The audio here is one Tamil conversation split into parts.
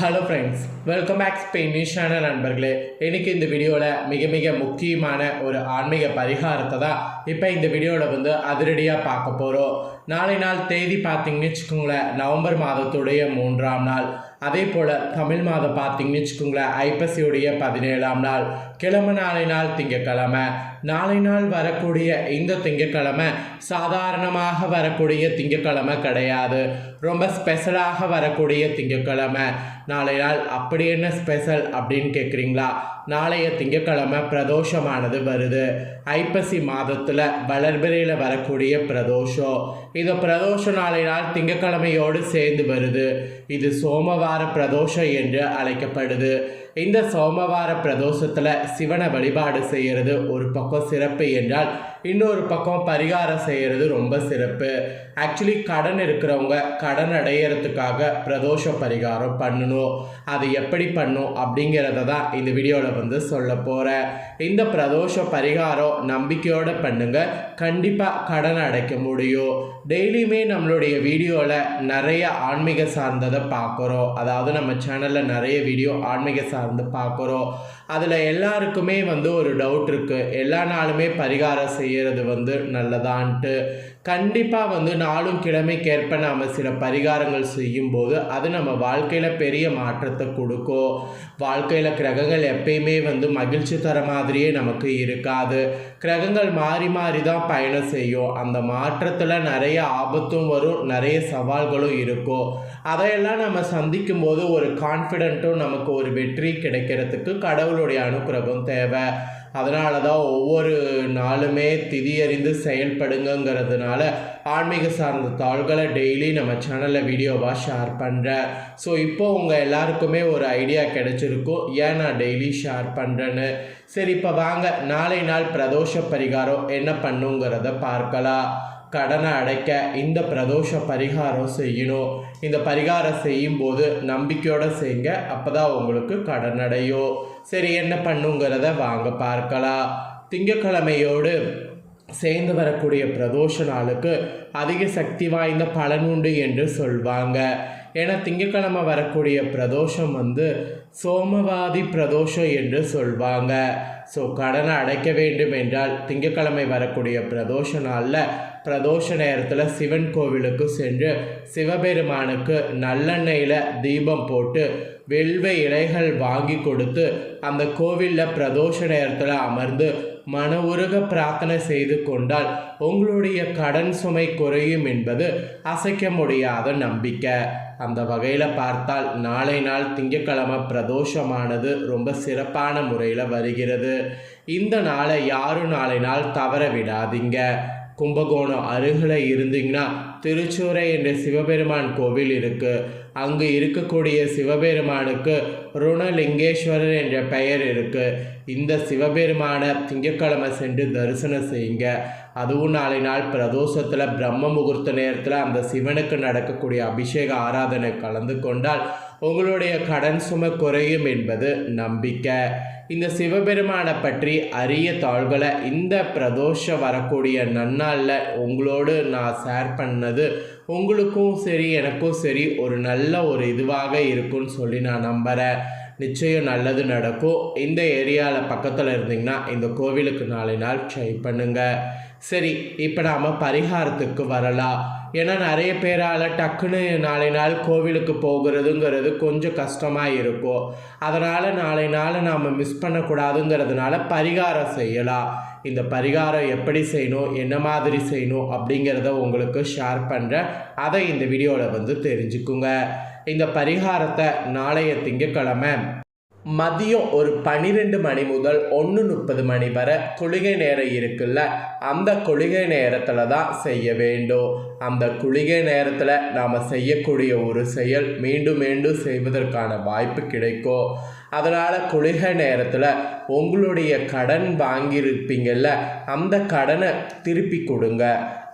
ஹலோ ஃப்ரெண்ட்ஸ் வெல்கம் பேக் ஸ்பெயினிஷான நண்பர்களே. எனக்கு இந்த வீடியோவில் மிக மிக முக்கியமான ஒரு ஆன்மீக பரிகாரத்தை தான் இப்போ இந்த வீடியோவில் வந்து அதிரடியாக பார்க்க போகிறோம் நாளை நாள் தேதி பார்த்தீங்கன்னு வச்சுக்கோங்களேன் நவம்பர் மாதத்துடைய மூன்றாம் நாள். அதே போல் தமிழ் மாதம் பார்த்தீங்கன்னு வச்சுக்கோங்களேன் ஐப்பசியுடைய பதினேழாம் நாள். கிழமை நாளை நாள் திங்கக்கிழமை நாளை நாள் வரக்கூடிய இந்த திங்கக்கிழமை சாதாரணமாக வரக்கூடிய திங்கக்கிழமை கிடையாது. ரொம்ப ஸ்பெஷலாக வரக்கூடிய திங்கக்கிழமை நாளை நாள் அப்படி என்ன ஸ்பெஷல் அப்படின்னு கேட்குறீங்களா நாளைய திங்கக்கிழமை பிரதோஷமானது வருது. ஐப்பசி மாதத்தில் வளர்பிறையில் வரக்கூடிய பிரதோஷம். இந்த பிரதோஷ நாளை நாள் திங்கக்கிழமையோடு சேர்ந்து வருது. இது சோமவார பிரதோஷம் என்று அழைக்கப்படுது. இந்த சோமவார பிரதோஷத்தில் சிவனை வழிபாடு செய்கிறது ஒரு பக்கம் சிறப்பு என்றால் இன்னொரு பக்கம் பரிகாரம் செய்கிறது ரொம்ப சிறப்பு. ஆக்சுவலி கடன் இருக்கிறவங்க கடன் அடையிறதுக்காக பிரதோஷ பரிகாரம் பண்ணணும். அது எப்படி பண்ணும் அப்படிங்கிறத தான் இந்த வீடியோவில் வந்து சொல்ல போகிறேன் இந்த பிரதோஷ பரிகாரம் நம்பிக்கையோடு பண்ணுங்க. கண்டிப்பாக கடன் அடைக்க முடியும். டெய்லியுமே நம்மளுடைய வீடியோவில் நிறைய ஆன்மீக சார்ந்ததை பார்க்குறோம். அதாவது நம்ம சேனலில் நிறைய வீடியோ ஆன்மீக சார்ந்து பார்க்குறோம். அதில் எல்லாருக்குமே வந்து ஒரு டவுட் இருக்குது எல்லா நாளுமே பரிகாரம் செய்கிறது வந்து நல்லதான்ட்டு. கண்டிப்பாக வந்து நாளும் கிழமைக்கேற்ப நாம் சில பரிகாரங்கள் செய்யும்போது அது நம்ம வாழ்க்கையில் பெரிய மாற்றத்தை கொடுக்கும் வாழ்க்கையில் கிரகங்கள் எப்பயுமே வந்து மகிழ்ச்சி தர மாதிரியே நமக்கு இருக்காது. கிரகங்கள் மாறி மாறி தான் பயணம் செய்யும். அந்த மாற்றத்தில் நிறைய ஆபத்தும் வரும் நிறைய சவால்களும் இருக்கும். அதையெல்லாம் நம்ம சந்திக்கும் போது ஒரு கான்ஃபிடென்ட்டும் நமக்கு ஒரு வெற்றி கிடைக்கிறதுக்கு கடவுளுடைய அனுக்கிரகம் தேவை. அதனால தான் ஒவ்வொரு நாளுமே திதியறிந்து செயல்படுங்கங்கிறதுனால ஆன்மீக சார்ந்த தாள்களை டெய்லி நம்ம சேனலில் வீடியோவாக ஷேர் பண்ணுறேன் ஸோ இப்போ உங்கள் எல்லாருக்குமே ஒரு ஐடியா கிடைச்சிருக்கும். ஏன் நான் டெய்லி ஷேர் பண்ணுறேன்னு சரி இப்போ வாங்க. நாளை நாள் பிரதோஷ பரிகாரம் என்ன பண்ணுங்கிறத பார்க்கலாம். கடனை அடைக்க இந்த பிரதோஷ பரிகாரம் செய்யணும். இந்த பரிகாரம் செய்யும்போது நம்பிக்கையோடு செய்யுங்க அப்போ தான் உங்களுக்கு கடன் அடையும் சரி என்ன பண்ணுங்கிறத வாங்க பார்க்கலாம். திங்கக்கிழமையோடு சேர்ந்து வரக்கூடிய பிரதோஷ நாளுக்கு அதிக சக்தி வாய்ந்த பலன் உண்டு என்று சொல்வாங்க. ஏன்னா திங்கக்கிழமை வரக்கூடிய பிரதோஷம் வந்து சோமவாதி பிரதோஷம் என்று சொல்வாங்க. ஸோ கடனை அடைக்க வேண்டும் என்றால் திங்கக்கிழமை வரக்கூடிய பிரதோஷ நாளில் பிரதோஷ நேரத்தில் சிவன் கோவிலுக்கு சென்று சிவபெருமானுக்கு நல்லெண்ணெயில் தீபம் போட்டு வெல்வ இலைகள் வாங்கி கொடுத்து அந்த கோவிலில் பிரதோஷ நேரத்தில் அமர்ந்து மன உருக பிரார்த்தனை செய்து கொண்டால் உங்களுடைய கடன் சுமை குறையும் என்பது அசைக்க முடியாத நம்பிக்கை. அந்த வகையில் பார்த்தால் நாளை நாள் திங்கக்கிழமை பிரதோஷமானது ரொம்ப சிறப்பான முறையில் வருகிறது. இந்த நாளை யாரும் நாளை நாள் தவற விடாதீங்க. கும்பகோணம் அருகில் இருந்தீங்கன்னா திருச்சூரை என்ற சிவபெருமான் கோவில் இருக்குது அங்கு இருக்கக்கூடிய சிவபெருமானுக்கு ருணலிங்கேஸ்வரர் என்ற பெயர் இருக்குது இந்த சிவபெருமானை திங்கக்கிழமை சென்று தரிசனம் செய்யுங்க. அதுவும் நாளை நாள் பிரதோஷத்தில் பிரம்ம முகூர்த்த நேரத்தில் அந்த சிவனுக்கு நடக்கக்கூடிய அபிஷேக ஆராதனை கலந்து கொண்டால் உங்களுடைய கடன் சுமை குறையும் என்பது நம்பிக்கை. இந்த சிவபெருமானை பற்றி அரிய தாள்களை இந்த பிரதோஷம் வரக்கூடிய நன்னாளில் உங்களோடு நான் ஷேர் பண்ணது உங்களுக்கும் சரி எனக்கும் சரி ஒரு நல்ல ஒரு இதுவாக இருக்கும்னு சொல்லி நான் நம்புகிறேன் நிச்சயம் நல்லது நடக்கும். இந்த ஏரியாவில் பக்கத்தில் இருந்தீங்கன்னா இந்த கோவிலுக்கு நாளை நாள் ட்ரை பண்ணுங்கள் சரி இப்போ நாம் பரிகாரத்துக்கு வரலாம். ஏன்னா நிறைய பேரால் டக்குன்னு நாளை நாள் கோவிலுக்கு போகிறதுங்கிறது கொஞ்சம் கஷ்டமாக இருக்கும் அதனால் நாளை நாள் நாம் மிஸ் பண்ணக்கூடாதுங்கிறதுனால பரிகாரம் செய்யலாம். இந்த பரிகாரம் எப்படி செய்யணும் என்ன மாதிரி செய்யணும் அப்படிங்கிறத உங்களுக்கு ஷேர் பண்ணுறேன் அதை இந்த வீடியோவில் வந்து தெரிஞ்சுக்குங்க. இந்த பரிகாரத்தை நாளைய திங்கக்கிழமை மதியம் ஒரு பன்னிரெண்டு மணி முதல் ஒன்று முப்பது மணி வரை கொள்கை நேரம் இருக்குல்ல அந்த கொள்கை நேரத்தில் தான் செய்ய வேண்டும். அந்த குளிகை நேரத்தில் நாம் செய்யக்கூடிய ஒரு செயல் மீண்டும் மீண்டும் செய்வதற்கான வாய்ப்பு கிடைக்கும் அதனால் குளிகை நேரத்தில் உங்களுடைய கடன் வாங்கியிருப்பீங்கள்ல அந்த கடனை திருப்பி கொடுங்க.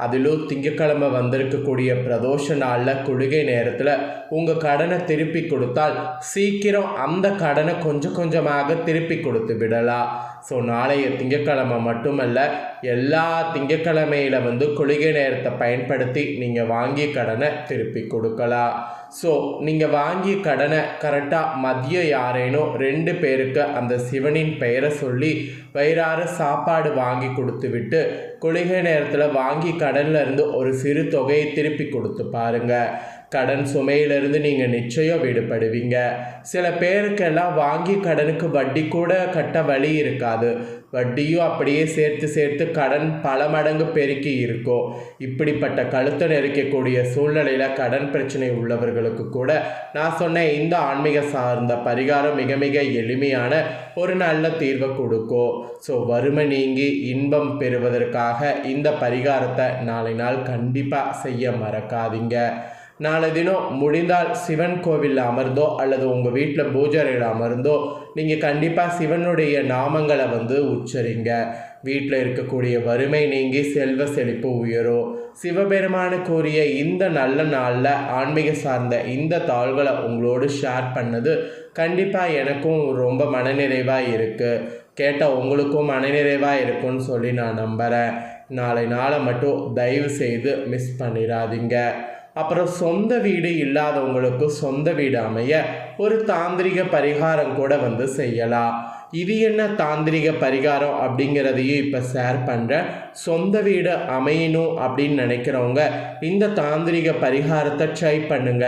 அதிலும் திங்கக்கிழமை வந்திருக்கக்கூடிய பிரதோஷ நாளில் குளிகை நேரத்தில் உங்கள் கடனை திருப்பி கொடுத்தால் சீக்கிரம் அந்த கடனை கொஞ்சம் கொஞ்சமாக திருப்பி கொடுத்து விடலாம். ஸோ நாளைய திங்கக்கிழமை மட்டுமல்ல எல்லா திங்கக்கிழமையில் வந்து குளிகை நேரத்தை பயன்படுத்தி நீங்கள் வாங்கிய கடனை திருப்பி கொடுக்கலாம். ஸோ நீங்கள் வாங்கிய கடனை கரெக்டாக மதியம் யாரேனோ ரெண்டு பேருக்கு அந்த சிவனின் பெயரை சொல்லி வயிறார சாப்பாடு வாங்கி கொடுத்து விட்டு குளிகை நேரத்தில் வாங்கி கடனில் இருந்து ஒரு சிறு தொகையை திருப்பி கொடுத்து பாருங்கள் கடன் சுமையிலிருந்து நீங்கள் நிச்சயம் விடுபடுவீங்க. சில பேருக்கெல்லாம் வாங்கி கடனுக்கு வட்டி கூட கட்ட வழி இருக்காது. வட்டியும் அப்படியே சேர்த்து சேர்த்து கடன் பல மடங்கு பெருக்கி இருக்கும். இப்படிப்பட்ட கழுத்தை நெரிக்கக்கூடிய சூழ்நிலையில் கடன் பிரச்சனை உள்ளவர்களுக்கு கூட நான் சொன்ன இந்த ஆன்மீக சார்ந்த பரிகாரம் மிக மிக எளிமையான ஒரு நல்ல தீர்வை கொடுக்கும். ஸோ வறுமை நீங்கி இன்பம் பெறுவதற்காக இந்த பரிகாரத்தை நாளை நாள் கண்டிப்பாக செய்ய மறக்காதீங்க. நாளை தினம் முடிந்தால் சிவன் கோவிலில் அமர்ந்தோ அல்லது உங்கள் வீட்டில் பூஜரையில் அமர்ந்தோ நீங்கள் கண்டிப்பாக சிவனுடைய நாமங்களை வந்து உச்சரிங்க. வீட்டில் இருக்கக்கூடிய வறுமை நீங்கி செல்வ செழிப்பு உயரும். சிவபெருமானு கூறிய இந்த நல்ல நாளில் ஆன்மீக சார்ந்த இந்த தாள்களை உங்களோடு ஷேர் பண்ணது கண்டிப்பாக எனக்கும் ரொம்ப மனநிறைவாக இருக்குது கேட்டால் உங்களுக்கும் மனநிறைவாக இருக்கும்னு சொல்லி நான் நம்புகிறேன் நாளை நாளை மட்டும் தயவு செய்து மிஸ் பண்ணிடாதீங்க. அப்புறம் சொந்த வீடு இல்லாதவங்களுக்கு சொந்த வீடு அமைய ஒரு தாந்திரிக பரிகாரம் கூட வந்து செய்யலாம். இது என்ன தாந்திரிக பரிகாரம் அப்படிங்கிறதையும் இப்போ ஷேர் பண்ணுறேன் சொந்த வீடு அமையணும் அப்படின்னு நினைக்கிறவங்க இந்த தாந்திரிக பரிகாரத்தை ட்ரை பண்ணுங்க.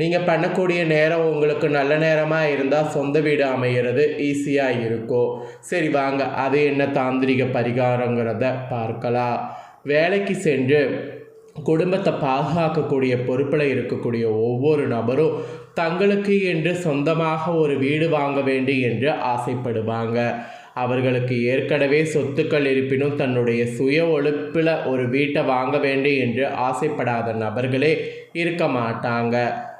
நீங்கள் பண்ணக்கூடிய நேரம் உங்களுக்கு நல்ல நேரமாக இருந்தால் சொந்த வீடு அமையிறது ஈஸியாக இருக்கும். சரி வாங்க. அது என்ன தாந்திரிக பரிகாரங்கிறத பார்க்கலாம். வேலைக்கு சென்று குடும்பத்தை பாதுகாக்கக்கூடிய பொறுப்பில் இருக்கக்கூடிய ஒவ்வொரு நபரும் தங்களுக்கு என்று சொந்தமாக ஒரு வீடு வாங்க வேண்டும் என்று ஆசைப்படுவாங்க. அவர்களுக்கு ஏற்கனவே சொத்துக்கள் இருப்பினும் தன்னுடைய சுய ஒழுப்பில் ஒரு வீட்டை வாங்க வேண்டும் என்று ஆசைப்படாத நபர்களே இருக்க மாட்டாங்க.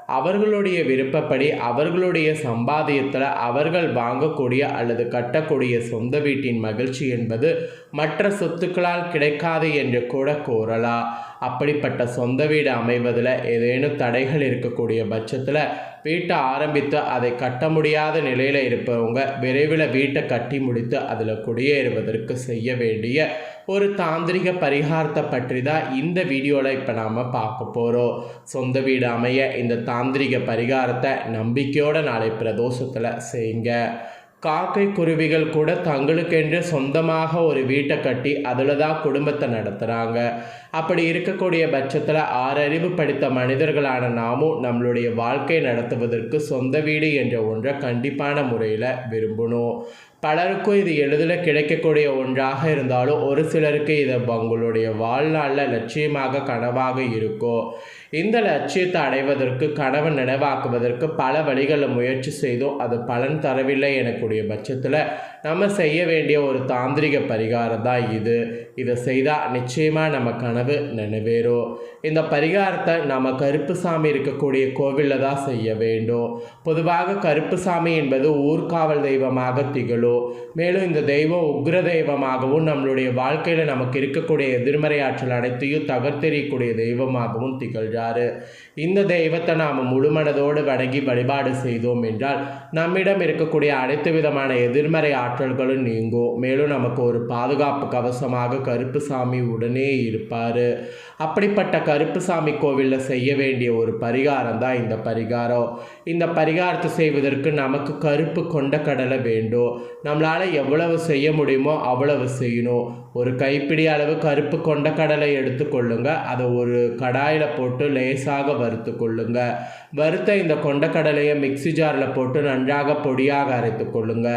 அவர்களுடைய விருப்பப்படி அவர்களுடைய சம்பாதியத்தில் அவர்கள் வாங்கக்கூடிய அல்லது கட்டக்கூடிய சொந்த வீட்டின் மகிழ்ச்சி என்பது மற்ற சொத்துக்களால் கிடைக்காது என்று கூட கூறலாம். அப்படிப்பட்ட சொந்த வீடு அமைவதில் ஏதேனும் தடைகள் இருக்கக்கூடிய பட்சத்தில் வீட்டை ஆரம்பித்து அதை கட்ட முடியாத நிலையில் இருப்பவங்க விரைவில் வீட்டை கட்டி முடித்து அதில் குடியேறுவதற்கு செய்ய வேண்டிய ஒரு தாந்திரிக பரிகாரத்தை பற்றி தான் இந்த வீடியோவில் இப்போ நாம் பார்க்க போகிறோம். சொந்த வீடு அமைய இந்த தாந்திரிக பரிகாரத்தை நம்பிக்கையோட நாளை பிரதோஷத்தில் செய்யுங்க. காக்கை குருவிகள் கூட தங்களுக்கென்று சொந்தமாக ஒரு வீட்டை கட்டி அதில் தான் குடும்பத்தை நடத்துகிறாங்க. அப்படி இருக்கக்கூடிய பட்சத்தில் ஆறறிவு படித்த மனிதர்களான நாமும் நம்மளுடைய வாழ்க்கை நடத்துவதற்கு சொந்த வீடு என்ற ஒன்றை கண்டிப்பான முறையில் விரும்பணும். பலருக்கும் இது எளிதில் கிடைக்கக்கூடிய ஒன்றாக இருந்தாலும் ஒரு சிலருக்கு இது உங்களுடைய வாழ்நாளில் லட்சியமாக கனவாக இருக்கும். இந்த லட்சியத்தை அடைவதற்கு கனவை நினைவாக்குவதற்கு பல வழிகளில் முயற்சி செய்தோம் அது பலன் தரவில்லை எனக்கூடிய பட்சத்தில் நம்ம செய்ய வேண்டிய ஒரு தாந்திரிக பரிகாரம் தான் இது. இதை செய்தால் நிச்சயமாக நம்ம கனவு நினைவேறும். இந்த பரிகாரத்தை நம்ம கருப்புசாமி இருக்கக்கூடிய கோவிலில் தான் செய்ய வேண்டும். பொதுவாக கருப்புசாமி என்பது ஊர்காவல் தெய்வமாக திகழும். மேலும் இந்த தெய்வம் உக்ர தெய்வமாகவும் நம்மளுடைய வாழ்க்கையில் நமக்கு இருக்கக்கூடிய எதிர்மறை ஆற்றல் அனைத்தையும் தகர்த்தெறியக்கூடிய தெய்வமாகவும் திகழ்கிறாரு இந்த தெய்வத்தை நாம் முழுமனதோடு வணங்கி வழிபாடு செய்தோம் என்றால் நம்மிடம் இருக்கக்கூடிய அனைத்து விதமான எதிர்மறை ஆற்றல்களும் நீங்கும். மேலும் நமக்கு ஒரு பாதுகாப்பு கவசமாக கருப்புசாமி உடனே இருப்பார். அப்படிப்பட்ட கருப்புசாமி கோவிலில் செய்ய வேண்டிய ஒரு பரிகாரம் தான் இந்த பரிகாரம். இந்த பரிகாரத்தை செய்வதற்கு நமக்கு கருப்பு கொண்ட கடலை வேண்டும். நம்மளால் எவ்வளவு செய்ய முடியுமோ அவ்வளவு செய்யணும். ஒரு கைப்பிடி அளவு கருப்பு கொண்ட கடலை எடுத்துக்கொள்ளுங்க அதை ஒரு கடாயில் போட்டு லேசாக வறுத்து கொள்ளுங்க. வறுத்த இந்த கொண்டக்கடலையை மிக்சி ஜாரில் போட்டு நன்றாக பொடியாக அரைத்து கொள்ளுங்க.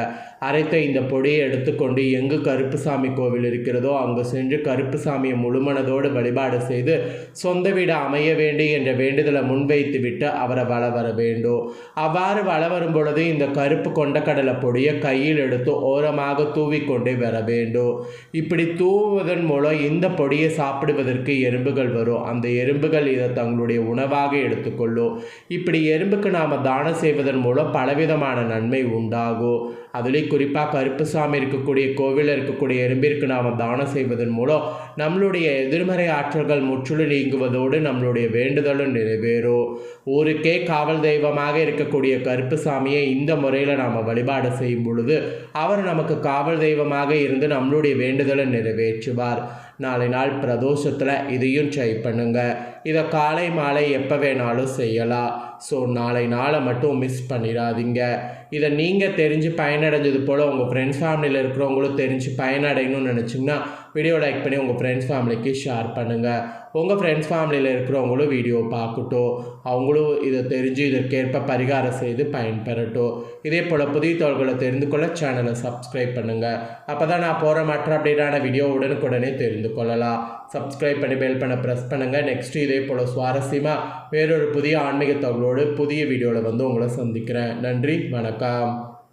அரைத்த இந்த பொடியை எடுத்துக்கொண்டு எங்கு கருப்புசாமி கோவில் இருக்கிறதோ அங்கு சென்று கருப்புசாமியை முழுமனதோடு வழிபாடு செய்து சொந்த வீடு அமைய வேண்டும் என்ற வேண்டுதலை முன்வைத்து விட்டு அவரை வள வர வேண்டும். அவ்வாறு வள வரும் பொழுது இந்த கருப்பு கொண்டக்கடலை பொடியை கையில் எடுத்து ஓரமாக தூவிக்கொண்டே வர வேண்டும். இப்படி தூவுவதன் மூலம் இந்த பொடியை சாப்பிடுவதற்கு எறும்புகள் வரும். அந்த எறும்புகள் இதை தங்களுடைய உணவாக எடுத்துக்கொள்ளும். இப்படி எறும்புக்கு நாம் தானம் செய்வதன் மூலம் பலவிதமான நன்மை உண்டாகும். அதுலேயும் குறிப்பாக கருப்புசாமி இருக்கக்கூடிய கோவிலில் இருக்கக்கூடிய எறும்பிற்கு நாம் தானம் செய்வதன் மூலம் நம்மளுடைய எதிர்மறை ஆற்றல்கள் முற்றிலும் நீங்குவதோடு நம்மளுடைய வேண்டுதலும் நிறைவேறும். ஊருக்கே காவல் தெய்வமாக இருக்கக்கூடிய கருப்புசாமியை இந்த முறையில் நாம் வழிபாடு செய்யும் பொழுது அவர் நமக்கு காவல் தெய்வமாக இருந்து நம்மளுடைய வேண்டுதலை நிறைவேற்றுவார். நாளை நாள் பிரதோஷத்தில் இதையும் ட்ரை பண்ணுங்க. இதை காலை மாலை எப்போ வேணாலும் செய்யலாம். ஸோ நாளை நாளை மட்டும் மிஸ் பண்ணிடாதீங்க. இதை நீங்கள் தெரிஞ்சு பயனடைஞ்சது போல் உங்கள் ஃப்ரெண்ட்ஸ் ஃபேமிலியில் இருக்கிறவங்களும் தெரிஞ்சு பயனடையணும்னு நினச்சிங்கன்னா வீடியோ லைக் பண்ணி உங்கள் ஃப்ரெண்ட்ஸ் ஃபேமிலிக்கு ஷேர் பண்ணுங்கள் உங்கள் ஃப்ரெண்ட்ஸ் ஃபேமிலியில் இருக்கிறவங்களும் வீடியோ பார்க்கட்டும். அவங்களும் இதை தெரிஞ்சு இதற்கேற்ப பரிகாரம் செய்து பயன்பெறட்டும். இதே போல் புதிய தோள்களை தெரிந்து கொள்ள சேனலை சப்ஸ்கிரைப் பண்ணுங்கள் அப்போ தான் நான் போகிற மற்ற அப்டேட்டான வீடியோ உடனுக்குடனே தெரிந்து கொள்ளலாம். சப்ஸ்கிரைப் பண்ணி பெல் பண்ண ப்ரெஸ் பண்ணுங்கள் நெக்ஸ்ட் இதே போல் சுவாரஸ்யமாக வேறொரு புதிய ஆன்மீக தகவலோடு புதிய வீடியோவில் வந்து உங்களை சந்திக்கிறேன். நன்றி வணக்கம்.